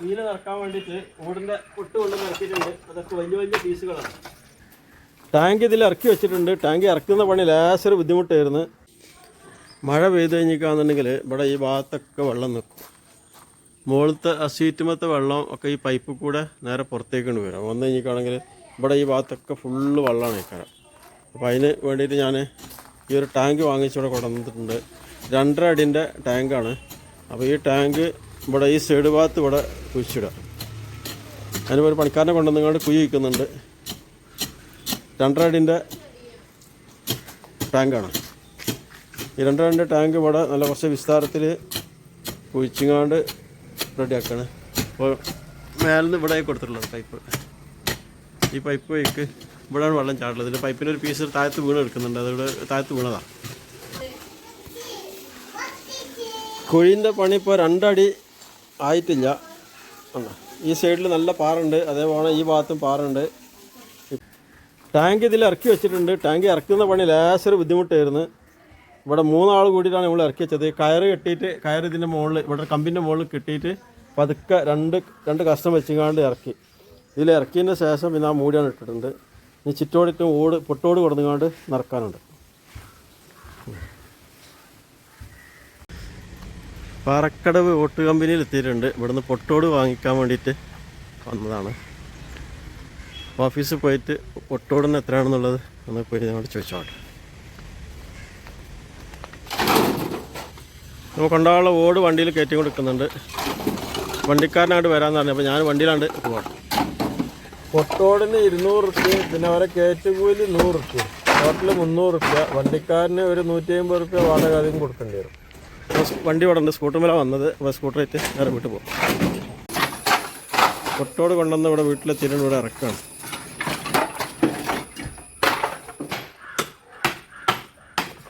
Wheel നിറക്കാൻ വേണ്ടിട്ട് ഓടിന്റെ പൊട്ട് കൊണ്ട് നിറക്കിയിട്ടുണ്ട്. അതൊക്കെ വലിയ വലിയ പീസുകളാണ്. ടാങ്ക് ഇതിൽ ഇറക്കി വെച്ചിട്ടുണ്ട്. ടാങ്ക് ഇറക്കുന്ന പണി ലേശർ ബുദ്ധിമുട്ടായിരുന്നു. മഴ പെയ്ത് കഴിഞ്ഞിക്കാന്നുണ്ടെങ്കിൽ ഇവിടെ ഈ ഭാഗത്തൊക്കെ വെള്ളം നിൽക്കും. മുകളിലത്തെ ആ സീറ്റുമത്തെ വെള്ളം ഒക്കെ ഈ പൈപ്പ് കൂടെ നേരെ പുറത്തേക്കൊണ്ട് വരാം. വന്നു കഴിഞ്ഞിക്കാണെങ്കിൽ ഇവിടെ ഈ ഭാഗത്തൊക്കെ ഫുള്ള് വെള്ളമാണ് ഇക്കാരം അപ്പോൾ അതിന് വേണ്ടിയിട്ട് ഞാൻ ഈ ഒരു ടാങ്ക് വാങ്ങിച്ചിവിടെ കൊണ്ടുവന്നിട്ടുണ്ട്. രണ്ടര അടിന്റെ ടാങ്കാണ് അപ്പോൾ ഈ ടാങ്ക് ഇവിടെ ഈ സൈഡ് ഭാഗത്ത് ഇവിടെ കുഴിച്ചിടുക. അതിന് ഒരു പണിക്കാരനെ കൊണ്ടുവന്നുകൊണ്ട് കുഴി വയ്ക്കുന്നുണ്ട്. രണ്ടരടിന്റെ ടാങ്കാണ്. ഈ രണ്ടരടിന്റെ ടാങ്ക് ഇവിടെ നല്ല കുറച്ച് വിസ്താരത്തിൽ കുഴിച്ചിങ്ങാണ്ട് റെഡിയാക്കാണ്. അപ്പോൾ നിന്ന് ഇവിടെ കൊടുത്തിട്ടുള്ളത് പൈപ്പ്. ഈ പൈപ്പ് വഴിക്ക് ഇവിടെയാണ് വെള്ളം ചാടുള്ളത്. ഇതിന്റെ പൈപ്പിന്റെ ഒരു പീസ് താഴത്ത് വീണ് എടുക്കുന്നുണ്ട് അതിവിടെ താഴത്ത് വീണതാണ് കുഴിന്റെ പണി ഇപ്പോൾ രണ്ടടി ആയിട്ടില്ല? ഈ സൈഡിൽ നല്ല പാറുണ്ട് അതേപോലെ ഈ ഭാഗത്തും പാറുണ്ട് ടാങ്ക് ഇതിൽ ഇറക്കി വെച്ചിട്ടുണ്ട്. ടാങ്ക് ഇറക്കുന്ന പണി ലേശർ ബുദ്ധിമുട്ടായിരുന്നു. ഇവിടെ മൂന്നാൾ കൂടിയിട്ടാണ് നമ്മൾ ഇറക്കി വെച്ചത്. കയറ് കെട്ടിയിട്ട് കയറ് ഇതിന്റെ മുകളിൽ ഇവിടെ കമ്പിന്റെ മുകളിൽ കെട്ടിയിട്ട് പതുക്കെ രണ്ട് രണ്ട് കഷ്ണം വെച്ചിങ്ങാണ്ട് ഇറക്കി. ഇതിൽ ഇറക്കിയതിന് ശേഷം പിന്നെ ആ മൂടിയാണ് ഇട്ടിട്ടുണ്ട്. ഇനി ചുറ്റോടിട്ട് ഓട് പൊട്ടോട് കൊടുങ്ങാണ്ട് നിറക്കാനുണ്ട് പാറക്കടവ് ഓട്ട് കമ്പനിയിൽ എത്തിയിട്ടുണ്ട്. ഇവിടുന്ന് പൊട്ടോട് വാങ്ങിക്കാൻ വേണ്ടിയിട്ട് വന്നതാണ്. ഓഫീസിൽ പോയിട്ട് പൊട്ടോടിന് എത്രയാണെന്നുള്ളത് ഒന്ന് പോയി ഞങ്ങളോട് ചോദിച്ചോട്ടെ. നമുക്ക് കൊണ്ടാനുള്ള ഓട് വണ്ടിയിൽ കയറ്റി കൊടുക്കുന്നുണ്ട്. വണ്ടിക്കാരനായിട്ട് വരാമെന്ന് പറഞ്ഞു. അപ്പോൾ ഞാൻ വണ്ടിയിലാണ്ട് പോകണം പൊട്ടോടിന് ഇരുന്നൂറ് റുപ്യ പിന്നെ അവരെ കയറ്റുകൂലി നൂറ് റുപ്യ. ടോട്ടൽ മുന്നൂറ് റുപ്യ. വണ്ടിക്കാരന് ഒരു നൂറ്റി അമ്പത് റുപ്യ വാടക അധികം കൊടുക്കേണ്ടി വരും. വണ്ടി ഇവിടെ ഉണ്ട്. സ്കൂട്ടർ മേലെ വന്നത്. അപ്പോൾ സ്കൂട്ടറായിട്ട് നേരെ വീട്ടിൽ പോകും. കൊട്ടോട് കൊണ്ടുവന്ന് ഇവിടെ വീട്ടിലെത്തിയിട്ട് ഇവിടെ ഇറക്കുകയാണ്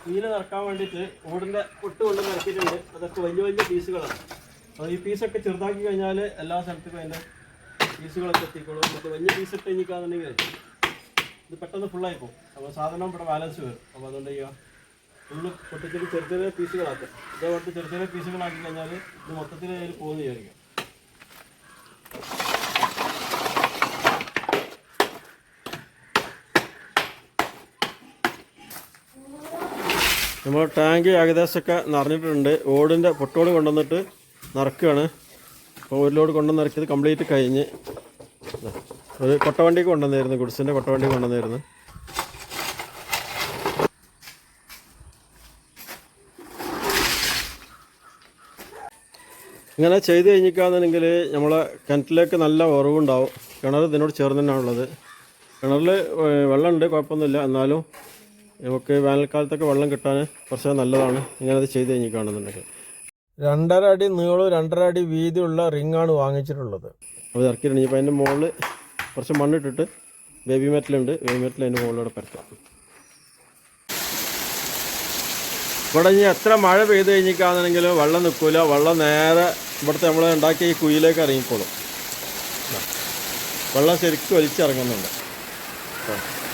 വീൽ നിറക്കാൻ വേണ്ടിയിട്ട് ഓടിന്റെ പൊട്ട് കൊണ്ട് നിറക്കിയിട്ടുണ്ട്. അതൊക്കെ വലിയ വലിയ പീസുകളാണ്. അപ്പോൾ ഈ പീസൊക്കെ ചെറുതാക്കി കഴിഞ്ഞാൽ എല്ലാ സ്ഥലത്തേക്കും അതിന്റെ പീസുകളൊക്കെ എത്തിക്കോളും. മറ്റേ വലിയ പീസ് ഇട്ട് കഴിഞ്ഞിക്കാന്നുണ്ടെങ്കിൽ ഇത് പെട്ടെന്ന് ഫുള്ളായി പോകും. അപ്പോൾ സാധനം ഇവിടെ ബാലൻസ് വരും. അപ്പോൾ അതുകൊണ്ട് ചെയ്യുക ഫുള്ള് പൊട്ടിച്ചിട്ട് ചെറിയ ചെറിയ പീസുകളാക്കുക ഇതേപോലത്തെ ചെറിയ ചെറിയ പീസുകളാക്കി കഴിഞ്ഞാൽ ഇത് മൊത്തത്തിൽ അതിൽ പോകുന്ന വിചാരിക്കാം നമ്മൾ ടാങ്ക് ഏകദേശമൊക്കെ നിറഞ്ഞിട്ടുണ്ട്. ഓടിന്റെ പൊട്ടോട് കൊണ്ടുവന്നിട്ട് നിറക്കുകയാണ് അപ്പോൾ ഒരു ലോഡ് കൊണ്ടുവന്ന് നിറക്കിയത് കംപ്ലീറ്റ് കഴിഞ്ഞ്. ഒരു കൊട്ടവണ്ടിക്ക് കൊണ്ടുവന്നായിരുന്നു ഗുഡ്സിന്റെ കൊട്ടവണ്ടി കൊണ്ടുവന്നായിരുന്നു. ഇങ്ങനെ ചെയ്ത് കഴിഞ്ഞിക്കാന്നുണ്ടെങ്കിൽ നമ്മൾ കിണറ്റിലേക്ക് നല്ല ഉറവുണ്ടാവും. കിണർ ഇതിനോട് ചേർന്ന് തന്നെയാണുള്ളത് കിണറിൽ വെള്ളമുണ്ട് കുഴപ്പമൊന്നുമില്ല. എന്നാലും നമുക്ക് വേനൽക്കാലത്തൊക്കെ വെള്ളം കിട്ടാൻ കുറച്ച് നല്ലതാണ്. ഇങ്ങനെ അത് ചെയ്ത് കഴിഞ്ഞിക്കാണെന്നുണ്ടെങ്കിൽ രണ്ടര അടി നീളവും രണ്ടര അടി വീതിയുള്ള റിങ്ങാണ് വാങ്ങിച്ചിട്ടുള്ളത്. അത് ഇറക്കിയിട്ടുണ്ട്. ഇപ്പോൾ അതിന്റെ മുകളിൽ കുറച്ച് മണ്ണിട്ടിട്ട് ബേബി മെറ്റലുണ്ട് ബേബി മെറ്റൽ അതിന്റെ മുകളിലൂടെ പരത്താം ഇവിടെ ഇനി എത്ര മഴ പെയ്ത് കഴിഞ്ഞിക്കാണെന്നുണ്ടെങ്കിലും വെള്ളം നിൽക്കില്ല വെള്ളം നേരെ ഇവിടുത്തെ നമ്മൾ ഉണ്ടാക്കിയ ഈ കുയിലേക്ക് ഇറങ്ങിക്കോളും. വെള്ളം ശരിക്കും ഒലിച്ചിറങ്ങുന്നുണ്ട്.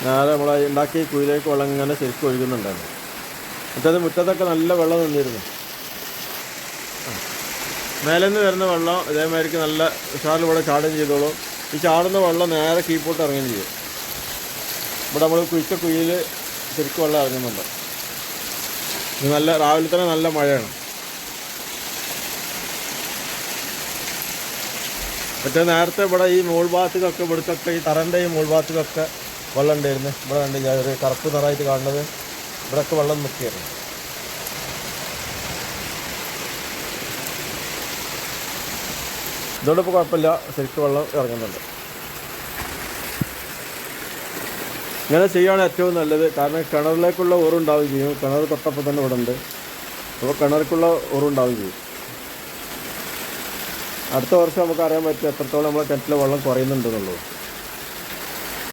നേരെ നമ്മൾ ഉണ്ടാക്കിയ കുയിലേക്ക് വെള്ളം ഇങ്ങനെ ശരിക്കും ഒഴുകുന്നുണ്ടായിരുന്നു. മറ്റേത് മുറ്റത്തൊക്കെ നല്ല വെള്ളം നിന്നിരുന്നു. മേലെ നിന്ന് വരുന്ന വെള്ളം ഇതേമാതിരിക്ക് നല്ല ഉഷാറിൽ ഇവിടെ ചാടുകയും ചെയ്തോളൂ. ഈ ചാടുന്ന വെള്ളം നേരെ കീപ്പോട്ട് ഇറങ്ങുകയും ചെയ്യും. ഇവിടെ നമ്മൾ കുഴിച്ച കുഴിയിൽ ശരിക്കും വെള്ളം ഇറങ്ങുന്നുണ്ട്. നല്ല രാവിലെ തന്നെ നല്ല മഴയാണ്. മറ്റേ നേരത്തെ ഇവിടെ ഈ മോൾ ഇവിടുത്തൊക്കെ ഈ തറന്റെ ഈ മോൾ ഭാഗത്തേക്കൊക്കെ വെള്ളം ഉണ്ടായിരുന്നു. ഇവിടെ കണ്ടില്ല ഒരു കറുപ്പ് നിറമായിട്ട് കാണുന്നത്. ഇവിടെയൊക്കെ വെള്ളം നിൽക്കുകയായിരുന്നു. ഇതോടെ ഇപ്പോൾ കുഴപ്പമില്ല. ശരിക്കും വെള്ളം ഇറങ്ങുന്നുണ്ട്. ഇങ്ങനെ ചെയ്യുകയാണ് ഏറ്റവും നല്ലത്. കാരണം കിണറിലേക്കുള്ള ഓറുണ്ടാവുകയും ചെയ്യും. കിണർ തൊട്ടപ്പം തന്നെ ഇവിടെ ഉണ്ട്. അപ്പോൾ കിണർക്കുള്ള ഓറുണ്ടാവുകയും ചെയ്യും. അടുത്ത വർഷം നമുക്ക് അറിയാൻ പറ്റും എത്രത്തോളം നമ്മുടെ കിണറ്റിലെ വെള്ളം കുറയുന്നുണ്ടെന്നുള്ളത്.